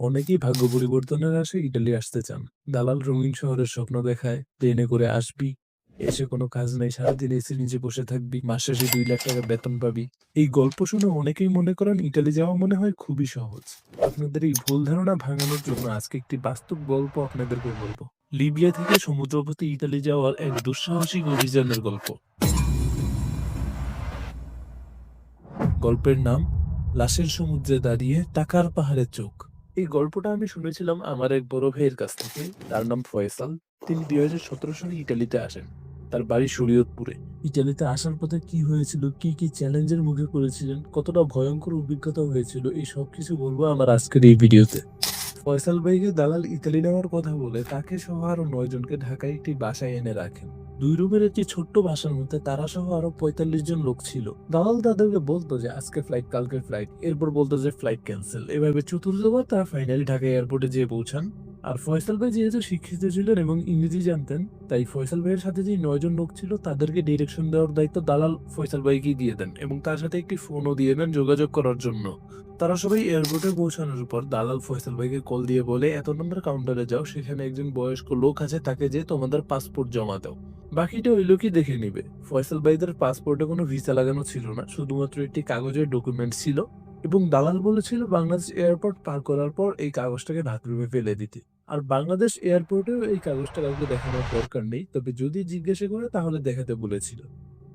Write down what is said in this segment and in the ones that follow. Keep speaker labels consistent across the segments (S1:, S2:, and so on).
S1: অনেকেই ভাগ্য পরিবর্তনের আসে ইটালি আসতে চান। দালাল রঙিন শহরের স্বপ্ন দেখায় প্লেনে করে আসবি, এসে কোনো কাজ নেই, সারাদিন এসে নিচে বসে থাকবি, মাস শেষে দুই লাখ টাকা বেতন পাবি। এই গল্প শুনে অনেকেই মনে করেন ইটালি যাওয়া মনে হয় খুবই সহজ। আপনাদের এই ভুল ধারণা ভাঙানোর জন্য আজকে একটি বাস্তব গল্প আপনাদেরকে বলব। লিবিয়া থেকে সমুদ্রপথে ইতালি যাওয়ার এক দুঃসাহসিক অভিযানের গল্প। গল্পের নাম, লাশের সমুদ্রে দাঁড়িয়ে টাকার পাহাড়ের চোখ। এই গল্পটা আমি শুনেছিলাম আমার এক বড় ভাইয়ের কাছ থেকে। তার নাম ফয়সাল। তিনি দুই হাজার সতেরো সালে ইটালিতে আসেন। তার বাড়ি শরীয়তপুরে। ইটালিতে আসার পথে কি হয়েছিল, কি কি চ্যালেঞ্জের মুখে পড়েছিলেন, কতটা ভয়ঙ্কর অভিজ্ঞতা হয়েছিল, এই সব কিছু বলব আমার আজকের এই ভিডিওতে। ফয়সাল ভাইকে দালাল ইতালি নেওয়ার কথা বলে তাকে সহ আরও নয় জনকে ঢাকায় একটি বাসায় এনে রাখেন। দুই রুমের একটি ছোট্ট বাসার মধ্যে তারা সহ আরও পঁয়তাল্লিশ জন লোক ছিল। দালাল দাদাকে বলতো যে, আজকে ফ্লাইট কালকে ফ্লাইট এরপর বলতো যে ফ্লাইট ক্যান্সেল এভাবে চতুর্থবার তারা ফাইনালি ঢাকা এয়ারপোর্টে যেয়ে পৌঁছান। আর ফয়সাল ভাই যেহেতু শিক্ষিত ছিলেন এবং ইংরেজি জানতেন, তাই ফয়সাল ভাইয়ের সাথে যে নয়জন লোক ছিল, তাদেরকে ডিরেকশন দেওয়ার দায়িত্ব দালাল ফয়সাল ভাইকেই দিয়ে দেন এবং তার সাথে একটি ফোনও দিয়ে দেন যোগাযোগ করার জন্য। তারা সবাই এয়ারপোর্টে পৌঁছানোর পর দালাল ফয়সাল ভাইকে কল দিয়ে বলে, এত নম্বর কাউন্টারে যাও, সেখানে একজন বয়স্ক লোক আছে, তাকে যে তোমাদের পাসপোর্ট জমা দাও। বাকিটা ওই লোকই দেখে নিবে। ফয়সাল ভাইদের পাসপোর্টে কোনো ভিসা লাগানো ছিল না, শুধুমাত্র একটি কাগজের ডকুমেন্ট ছিল এবং দালাল বলেছিল বাংলাদেশ এয়ারপোর্ট পার করার পর এই কাগজটাকে বাথরুমে ফেলে দিতে। আর বাংলাদেশ এয়ারপোর্টেও এই কাগজটা কাউকে দেখানোর দরকার নেই। তবে যদি জিজ্ঞাসা করে, তাহলে দেখাতে বলেছিল।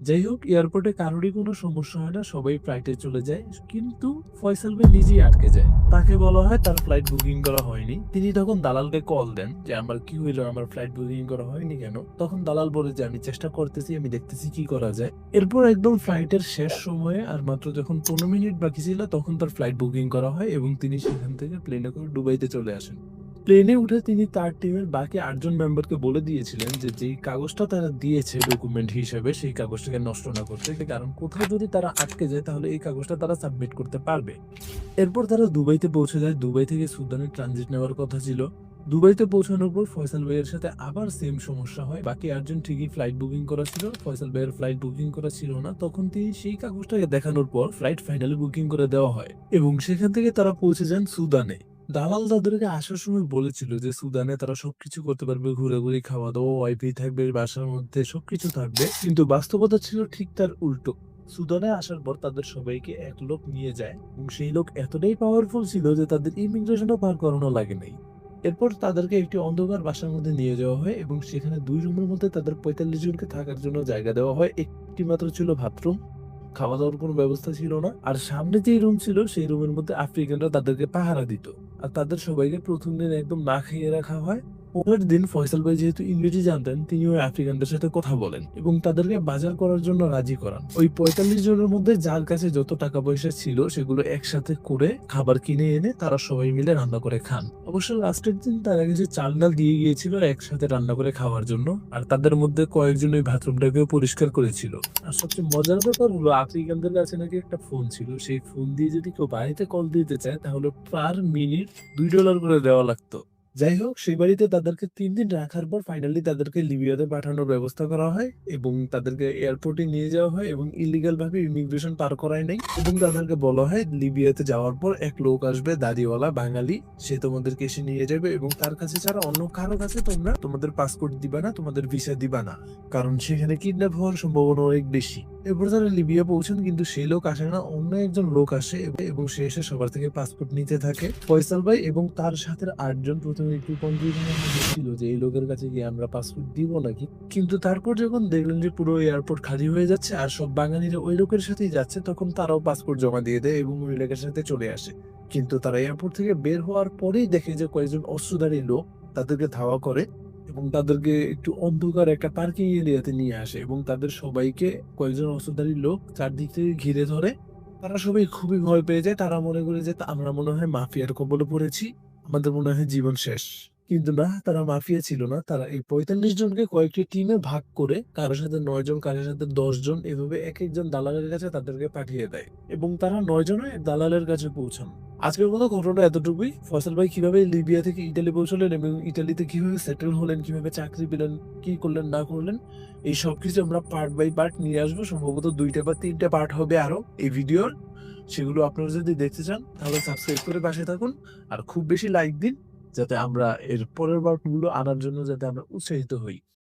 S1: যাই হোক, এয়ারপোর্টে কারোরই কোনো সমস্যা হয় না, সবাই ফ্লাইটে চলে যায়। কিন্তু ফয়সাল ভাই নিজেই আটকে যায়। তাকে বলা হয় তার ফ্লাইট বুকিং করা হয়নি। তিনি তখন দালালকে কল দেন যে, আমার কি হইল? আমার ফ্লাইট বুকিং করা হয়নি কেন? তখন দালাল বলে যে, আমি চেষ্টা করতেছি, আমি দেখতেছি কি করা যায়। এরপর একদম ফ্লাইটের শেষ সময়ে আর মাত্র যখন পনেরো মিনিট বাকি ছিল, তখন তার ফ্লাইট বুকিং করা হয় এবং তিনি সেখান থেকে প্লেনে করে দুবাইতে চলে আসেন। প্লেনে উঠে তিনি তার টিমের বাকি আটজন মেম্বারকে বলে দিয়েছিলেন যে যেই কাগজটা তারা দিয়েছে ডকুমেন্ট হিসেবে, সেই কাগজটাকে নষ্ট না করতে কারণ কোথাও যদি তারা আটকে যায় তাহলে এই কাগজটা তারা সাবমিট করতে পারবে। এরপর তারা দুবাইতে পৌঁছে যায়। দুবাই থেকে সুদানের ট্রানজিট নেওয়ার কথা ছিল। দুবাইতে পৌঁছানোর পর ফয়সাল ভাইয়ের সাথে আবার সেম সমস্যা হয়। বাকি আটজন ঠিকই ফ্লাইট বুকিং করা ছিল। ফয়সাল ভাইয়ের ফ্লাইট বুকিং করা ছিল না। তখন তিনি সেই কাগজটাকে দেখানোর পর ফ্লাইট ফাইনালি বুকিং করে দেওয়া হয় এবং সেখান থেকে তারা পৌঁছে যান সুদানে। দালাল তাদেরকে আসার সময় বলেছিল যে, সুদানে তারা সবকিছু করতে পারবে ঘুরে খাওয়া দাওয়া ওয়াইফাই থাকবে, বাসার মধ্যে সবকিছু থাকবে। কিন্তু বাস্তবতা ছিল ঠিক তার উল্টো। সুদানে আসার পর তাদের সবাইকে এক লোক নিয়ে যায় এবং সেই লোক এতটাই পাওয়ারফুল ছিল যে, তাদের ইমিগ্রেশনও পার করানো লাগে নাই। এরপর তাদেরকে একটি অন্ধকার বাসার মধ্যে নিয়ে যাওয়া হয় এবং সেখানে দুই রুমের মধ্যে তাদের পঁয়তাল্লিশ জনকে থাকার জন্য জায়গা দেওয়া হয়। একটি মাত্র ছিল বাথরুম খাওয়া দাওয়ার কোনো ব্যবস্থা ছিল না। আর সামনে যে রুম ছিল, সেই রুমের মধ্যে আফ্রিকানরা তাদেরকে পাহারা দিত। আর তাদের সবাইকে প্রথম দিন একদম না খাইয়ে রাখা হয়। পরের দিন ফয়সাল ভাই যেহেতু ইংরেজি জানতেন, তিনি ওই আফ্রিকানদের সাথে কথা বলেন এবং তাদেরকে বাজার করার জন্য রাজি করান। ওই পঁয়তাল্লিশ জনের মধ্যে যার কাছে যত টাকা পয়সা ছিল, সেগুলো একসাথে করে খাবার কিনে এনে তারা সবাই মিলে রান্না করে খান। অবশ্য লাস্টের দিন তারা কিছু চাল ডাল দিয়ে গিয়েছিল, একসাথে রান্না করে খাওয়ার জন্য, আর তাদের মধ্যে কয়েকজন ওই বাথরুমটাকেও পরিষ্কার করেছিল। আর সবচেয়ে মজার ব্যাপার হলো, আফ্রিকানদের কাছে নাকি একটা ফোন ছিল। সেই ফোন দিয়ে যদি কেউ বাড়িতে কল দিতে চায়, তাহলে পার মিনিট দুই ডলার করে দেওয়া লাগতো। যাই হোক, সেই বাড়িতে তাদেরকে তিন দিন রাখার পর ফাইনালি তাদেরকে লিবিয়াতে পাঠানোর ব্যবস্থা করা হয় এবং তাদেরকে এয়ারপোর্টে নিয়ে যাওয়া হয় এবং ইলিগাল ভাবে ইমিগ্রেশন পার করায় নাই এবং তাদেরকে বলা হয় লিবিয়াতে যাওয়ার পর এক লোক আসবে দাদিওয়ালা বাঙালি। সে তোমাদেরকে এসে নিয়ে যাবে এবং তার কাছে ছাড়া অন্য কারও কাছে তোমরা তোমাদের পাসপোর্ট দিবা না, তোমাদের ভিসা দিবা না। কারণ সেখানে কিডন্যাপ হওয়ার সম্ভাবনা অনেক বেশি। এরপর তারা লিবিয়া পৌঁছান, কিন্তু সেই লোক আসে না। অন্য একজন লোক আসে এবং সে এসে সবার থেকে পাসপোর্ট নিতে থাকে। ফয়সাল ভাই এবং তার সাথে আটজন প্রথমে একটু কনফিউশনের ছিল যে, এই লোকের কাছে গিয়ে আমরা পাসপোর্ট দিব নাকি? কিন্তু তারপর যখন দেখলেন যে পুরো এয়ারপোর্ট খালি হয়ে যাচ্ছে আর সব বাঙালিরা ওই লোকের সাথেই যাচ্ছে, তখন তারাও পাসপোর্ট জমা দিয়ে দেয় এবং ওই লোকের সাথে চলে আসে। কিন্তু তারা এয়ারপোর্ট থেকে বের হওয়ার পরেই দেখে যে কয়েকজন অস্ত্রধারী লোক তাদেরকে ধাওয়া করে। এবং তাদেরকে একটু অন্ধকার একটা পার্কিং এরিয়াতে নিয়ে আসে এবং তাদের সবাইকে কয়েকজন অস্ত্রধারী লোক চারদিক থেকে ঘিরে ধরে। তারা সবাই খুবই ভয় পেয়ে যায়। তারা মনে করে যে আমরা মনে হয় মাফিয়ার কবলে পড়েছি। আমাদের মনে হয় জীবন শেষ। কিন্তু না, তারা মাফিয়া ছিল না। তারা এই পঁয়তাল্লিশ জনকে কয়েকটি টিমে ভাগ করে কারোর সাথে নয় জন, কারোর সাথে দশ জন এভাবে এক একজন দালালের কাছে তাদেরকে পাঠিয়ে দেয় এবং তারা নয় জনে দালালের কাছে পৌঁছান। আজকের মতো ঘটনা এতটুকুই। ফয়সাল ভাই কীভাবে লিবিয়া থেকে ইটালি পৌঁছলেন এবং ইটালিতে কীভাবে সেটেল হলেন, কীভাবে চাকরি পেলেন, কি করলেন, না করলেন, এই সব কিছু আমরা পার্ট বাই পার্ট নিয়ে আসব। সম্ভবত দুইটা বা তিনটা পার্ট হবে আরও এই ভিডিওর। সেগুলো আপনারা যদি দেখতে চান, তাহলে সাবস্ক্রাইব করে পাশে থাকুন। আর খুব বেশি লাইক দিন যাতে আমরা এর পরের বারগুলো আনার জন্য যাতে আমরা উৎসাহিত হই।